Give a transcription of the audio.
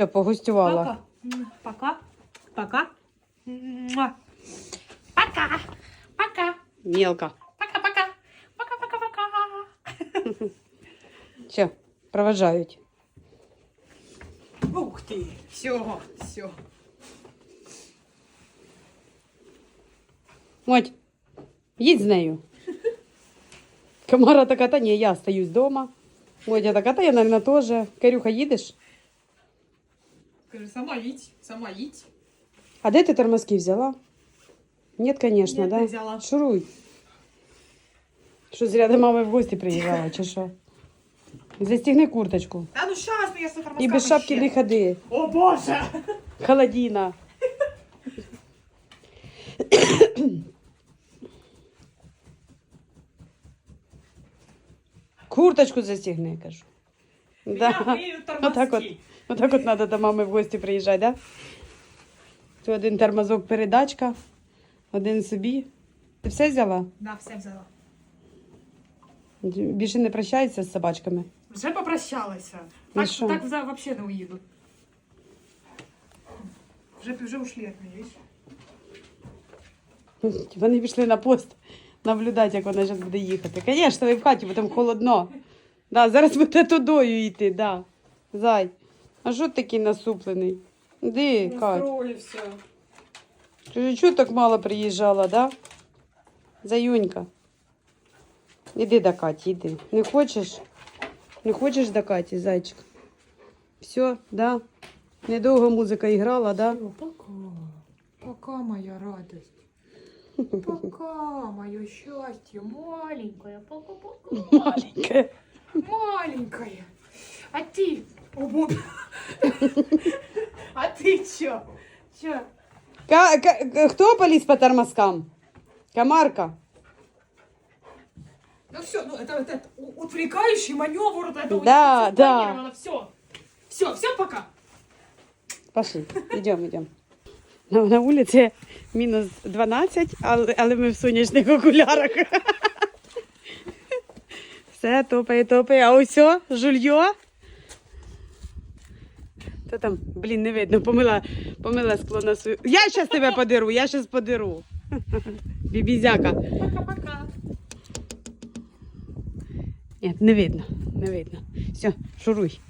Я погостювала. Пока. М, Пока. Пока. Муа. Пока. Пока. Мелко. Пока-пока. Пока-пока-пока. Все, проважають. Ух ты. Все, все. Моть, їдь з нею. Камара така, та ні, я остаюсь вдома. Мотя така, та я, мабуть, теж. Карюха, їдеш? Скажи, сама їдь, сама їдь. А де ти тормозки взяла? Ні, звісно, Ні, да? не взяла. Шуруй. Що зря до мами в гості приїжджала, чи що? Застігни курточку. А ну щас, ну я с І без шапки не ходи. О боже! Холодина. Курточку застігни, кажу. Я вмію Отак от, отак от треба до мами в гості приїжджати, да? Тут один тормозок передачка, один собі. Ти все взяла? Да, все взяла. Більше не прощається з собачками. Вже попрощалася. Ну Так, що? так взагалі не уїду. Вже, вже ушли від мене, видиш? Вони пішли на пост наблюдати, як вона зараз буде їхати. Звісно, ви в хаті, бо там холодно. Да, зараз буде тудою йти, да. Зай. А що ти такий насуплений? Де, Кать? Настроївся. Ти чого так мало приїжджала, да? Заюнька. Іди до Каті, іди. Не хочеш? Не хочеш до Каті, зайчик? Все, да? Недовго музика іграла, да? Всё, пока. Пока, моя радость. Пока, мое счастье. Маленькое. Пока-пока. Маленька. Маленькое. А ты? О, боже. А ты чё? Чё? Ка- ка- Хто поліз по тормозкам? Комарка. Ну все, ну это, это у- отвлекающий маневр, вот это Да, да. Все. Все, все, пока. Пошли, йдемо, йдемо. На, на вулиці мінус 12, але, але ми в сонячних окулярах. Все, топає, топає. А ось о, жульйо. Та там, блін, не видно, помила, помила скло на свою. Я зараз тебе подеру, я зараз подеру. Бібізяка. Пока-пока. Ні, не видно, не видно. Все, шуруй.